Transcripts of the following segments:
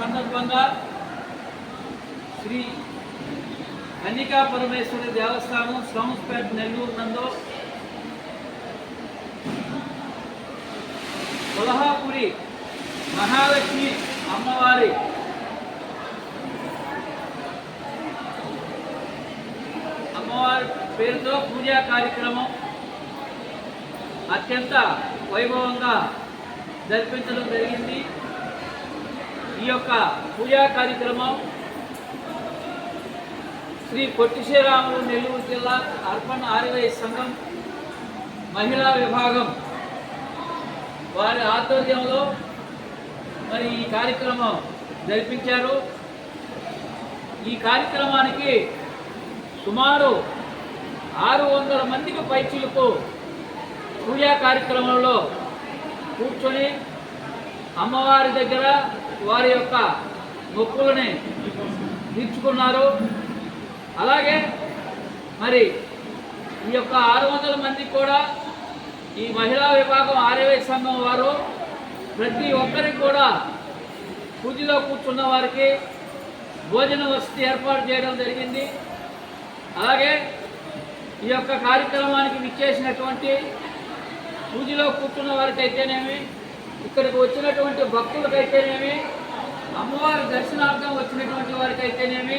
సందర్భంగా శ్రీ కన్నికా పరమేశ్వరి దేవస్థానం సోమస్పేట నెల్లూరు నందు కొల్హాపురి మహాలక్ష్మి అమ్మవారి అమ్మవారి పేరుతో పూజా కార్యక్రమం అత్యంత వైభవంగా జరిపించడం జరిగింది. ఈ యొక్క పూజా కార్యక్రమం శ్రీ పొట్టి శ్రీరాములు నెల్లూరు జిల్లా అర్పణ ఆర్యవై సంఘం మహిళా విభాగం వారి ఆధ్వర్యంలో మరి ఈ కార్యక్రమం జరిపించారు. ఈ కార్యక్రమానికి సుమారు ఆరు వందల మందికి పైచిలకు పూజా కార్యక్రమంలో కూర్చొని అమ్మవారి దగ్గర వారి యొక్క మొక్కులని తీర్చుకున్నారు. అలాగే మరి ఈ యొక్క ఆరు వందల మంది కూడా ఈ మహిళా విభాగం ఆర్యవై సంఘం వారు ప్రతి ఒక్కరికి కూడా పూజలో కూర్చున్న వారికి భోజన వసతి ఏర్పాటు చేయడం జరిగింది. అలాగే ఈ యొక్క కార్యక్రమానికి విచ్చేసినటువంటి పూజలో కూర్చున్న వారికి అయితేనేమి ఇక్కడికి వచ్చినటువంటి భక్తులకైతేనేమి అమ్మవారి దర్శనార్థం వచ్చినటువంటి వారికి అయితేనేమి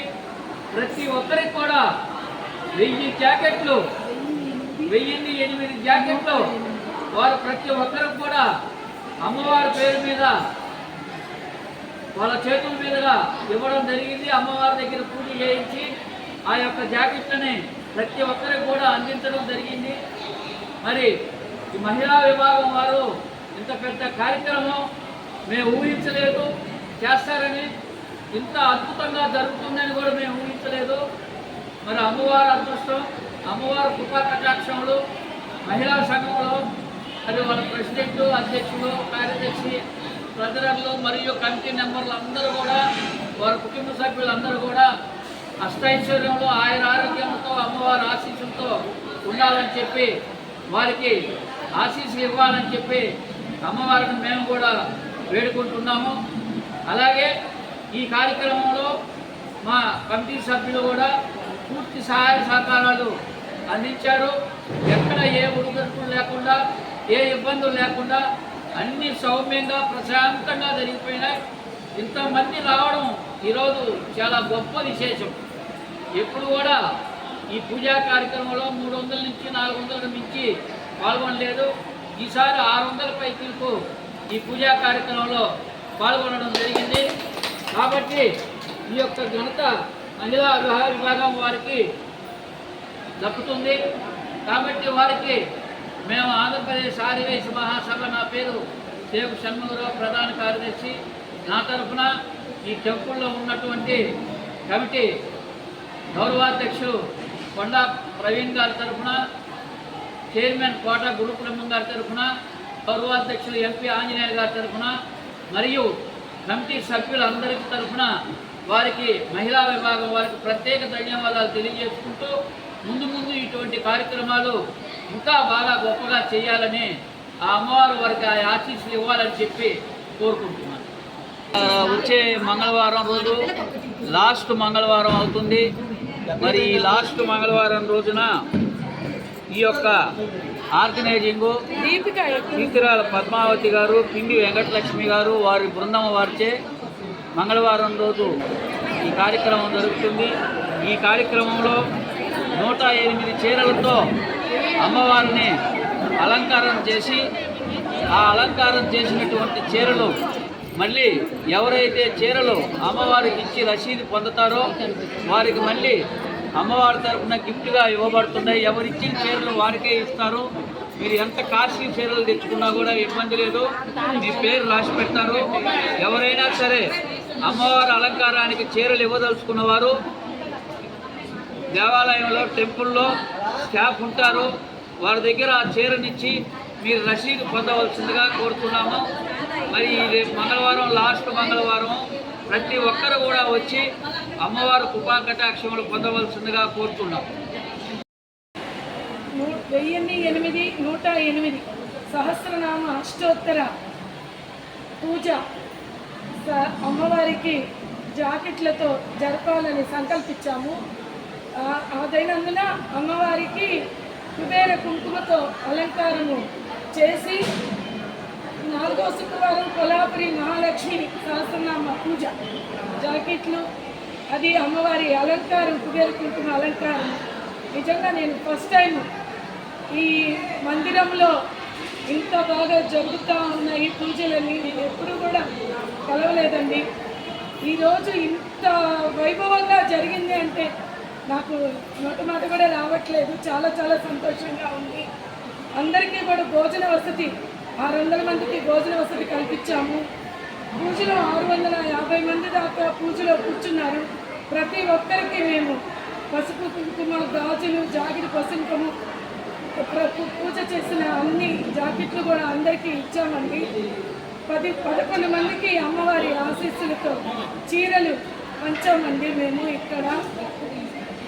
ప్రతి ఒక్కరికి కూడా వెయ్యి జాకెట్లు వెయ్యిన్ని ఎనిమిది జాకెట్లు వారు ప్రతి ఒక్కరికి కూడా అమ్మవారి పేరు మీద వాళ్ళ చేతుల మీదుగా ఇవ్వడం జరిగింది. అమ్మవారి దగ్గర పూజ చేయించి ఆ యొక్క జాకెట్లని ప్రతి ఒక్కరికి కూడా అందించడం జరిగింది. మరి ఈ మహిళా విభాగం వారు ఇంత పెద్ద కార్యక్రమం మేము ఊహించలేదు. చేస్తారని ఇంత అద్భుతంగా జరుగుతుందని కూడా మేము ఊహించలేదు. మరి అమ్మవారి అదృష్టం అమ్మవారి కృపా కటాక్షములు మహిళా సంఘంలో మరి వాళ్ళ ప్రెసిడెంట్ అధ్యక్షులు కార్యదర్శి ట్రెజరర్లు మరియు కమిటీ మెంబర్లు అందరూ కూడా వారి కుటుంబ సభ్యులందరూ కూడా అష్టైశ్వర్యంలో ఆయన ఆరోగ్యంతో అమ్మవారి ఆశీస్సులతో ఉండాలని చెప్పి వారికి ఆశీస్సులు ఇవ్వాలని చెప్పి అమ్మవారిని మేము కూడా వేడుకుంటున్నాము. అలాగే ఈ కార్యక్రమంలో మా కమిటీ సభ్యులు కూడా పూర్తి సహాయ సహకారాలు అందించారు. ఎక్కడ ఏ ఉడుగడుపులు లేకుండా ఏ ఇబ్బందులు లేకుండా అన్ని సౌమ్యంగా ప్రశాంతంగా జరిగిపోయినాయి. ఇంతమంది రావడం ఈరోజు చాలా గొప్ప విశేషం. ఎప్పుడు కూడా ఈ పూజా కార్యక్రమంలో మూడు వందల నుంచి నాలుగు వందల మించి పాల్గొనలేదు. ఈసారి ఆరు వందల పైకిలకు ఈ పూజా కార్యక్రమంలో పాల్గొనడం జరిగింది. కాబట్టి ఈ యొక్క ఘనత మహిళా గృహ విభాగం వారికి దక్కుతుంది. కాబట్టి వారికి మేము ఆంధ్రప్రదేశ్ ఆదివేశ మహాసభ నా పేరు సేపు షణ్ముగరావు ప్రధాన కార్యదర్శి. నా తరఫున ఈ టెంపుల్లో ఉన్నటువంటి కమిటీ గౌరవాధ్యక్షుడు కొండా ప్రవీణ్ గారి తరఫున చైర్మన్ కోట గురుకులమ్మ గారి తరఫున గౌరవాధ్యక్షులు ఎంపీ ఆంజనేయ గారి తరఫున మరియు కమిటీ సభ్యులందరి తరఫున వారికి మహిళా విభాగం వారికి ప్రత్యేక ధన్యవాదాలు తెలియజేసుకుంటూ ముందు ముందు ఇటువంటి కార్యక్రమాలు ఇంకా బాగా గొప్పగా చేయాలని ఆ అమ్మవారు వారికి ఆ ఆశీస్సులు ఇవ్వాలని చెప్పి కోరుకుంటున్నాను. వచ్చే మంగళవారం రోజు లాస్ట్ మంగళవారం అవుతుంది. మరి లాస్ట్ మంగళవారం రోజున ఈ యొక్క ఆర్గనైజింగ్ కీర్తిరాల పద్మావతి గారు పిండి వెంకటలక్ష్మి గారు వారి బృందం వారిచే మంగళవారం రోజు ఈ కార్యక్రమం జరుగుతుంది. ఈ కార్యక్రమంలో నూట ఎనిమిది చీరలతో అమ్మవారిని అలంకారం చేసి ఆ అలంకారం చేసినటువంటి చీరలు మళ్ళీ ఎవరైతే చీరలు అమ్మవారికి ఇచ్చి రసీదు పొందుతారో వారికి మళ్ళీ అమ్మవారి తరఫున గిఫ్ట్గా ఇవ్వబడుతున్నాయి. ఎవరు ఇచ్చిన చీరలు వారికే ఇస్తారు. మీరు ఎంత కాస్ట్లీ చీరలు తెచ్చుకున్నా కూడా ఇబ్బంది లేదు. మీ పేరు రాసి పెడతారు. ఎవరైనా సరే అమ్మవారి అలంకారానికి చీరలు ఇవ్వదలుచుకున్న వారు దేవాలయంలో టెంపుల్లో స్టాఫ్ ఉంటారు. వారి దగ్గర ఆ చీరనిచ్చి మీరు రసీదు పొందవలసిందిగా కోరుతున్నాము. మరి రేపు మంగళవారం లాస్ట్ మంగళవారం ప్రతి ఒక్కరు కూడా వచ్చి అమ్మవారి కృపాకటాక్షములు పొందవలసిందిగా కోరుతున్నాం. వెయ్యిన్ని ఎనిమిది నూట ఎనిమిది సహస్రనామ అష్టోత్తర పూజ స- అమ్మవారికి జాకెట్లతో జరపాలని సంకల్పించాము. ఆ- అదైనందున అమ్మవారికి కుబేర కుంకుమతో అలంకారము చేసి నాలుగో శుక్రవారం కొలాపురి మహాలక్ష్మి సహస్రనామ పూజ. జాకెట్లు అది అమ్మవారి అలంకారం కుబేరుకుంటున్న అలంకారం. నిజంగా నేను ఫస్ట్ టైం ఈ మందిరంలో ఇంత బాగా జరుగుతూ ఉన్న ఈ పూజలన్నీ నేను ఎప్పుడూ కూడా కలవలేదండి. ఈరోజు ఇంత వైభవంగా జరిగింది అంటే నాకు నోటి మాట కూడా రావట్లేదు. చాలా చాలా సంతోషంగా ఉంది. అందరికీ కూడా భోజన వసతి ఆరు వందల మందికి భోజన వసతి కల్పించాము. పూజలో ఆరు వందల యాభై మంది దాకా పూజలో కూర్చున్నారు. ప్రతి ఒక్కరికి మేము పసుపు కుంకుమ గాజులు జాకెట్ పసుంకము ప్ర- పూజ చేసిన అన్ని జాకెట్లు కూడా అందరికీ ఇచ్చామండి. పది పదకొండు మందికి అమ్మవారి ఆశీస్సులతో చీరలు పంచామండి మేము ఇక్కడ.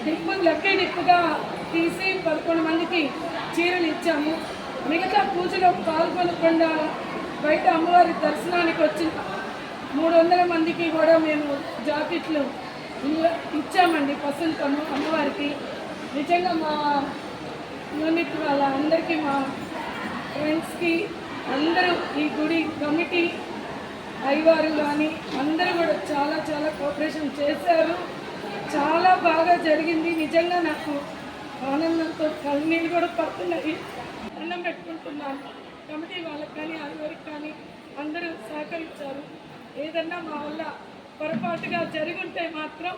నిప్పు లక్కీ నిప్పుగా తీసి పదకొండు మందికి చీరలు ఇచ్చాము. మిగతా పూజలో పాల్గొనకుండా బయట అమ్మవారి దర్శనానికి వచ్చిన మూడు వందల మందికి కూడా మేము జాకెట్లు ఇచ్చామండి పసంతము అమ్మవారికి. నిజంగా మా యూనిట్ వాళ్ళ అందరికీ మా ఫ్రెండ్స్కి అందరూ ఈ గుడి కమిటీ అయ్యవారు కానీ అందరూ కూడా చాలా చాలా కోఆపరేషన్ చేశారు. చాలా బాగా జరిగింది. నిజంగా నాకు ఆనందంతో కన్నీళ్ళు కూడా పడుతున్నాయి. అన్నం పెట్టుకుంటున్నాను కమిటీ వాళ్ళకి కానీ అయ్యవారికి కానీ అందరూ సహకరించారు. ఏదన్నా మా వల్ల పొరపాటుగా జరుగుంటే మాత్రం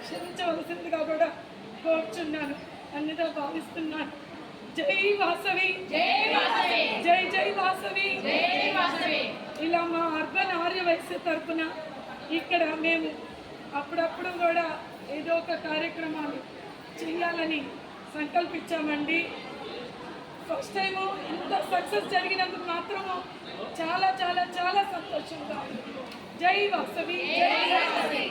క్షమించవలసిందిగా కూడా కోరుచున్నాను. అన్నిగా భావిస్తున్నాను. జై వాసవి. జై జై వాసవి. ఇలా మా అర్బన్ ఆర్య వైశ్య తరపున ఇక్కడ మేము అప్పుడప్పుడు కూడా ఏదో ఒక కార్యక్రమాలు చేయాలని సంకల్పించామండి. ఫస్ట్ టైం ఇంత సక్సెస్ జరిగినందుకు మాత్రము చాలా చాలా చాలా సంతోషంగా ఉంది. జై వాసవి జై వాసవి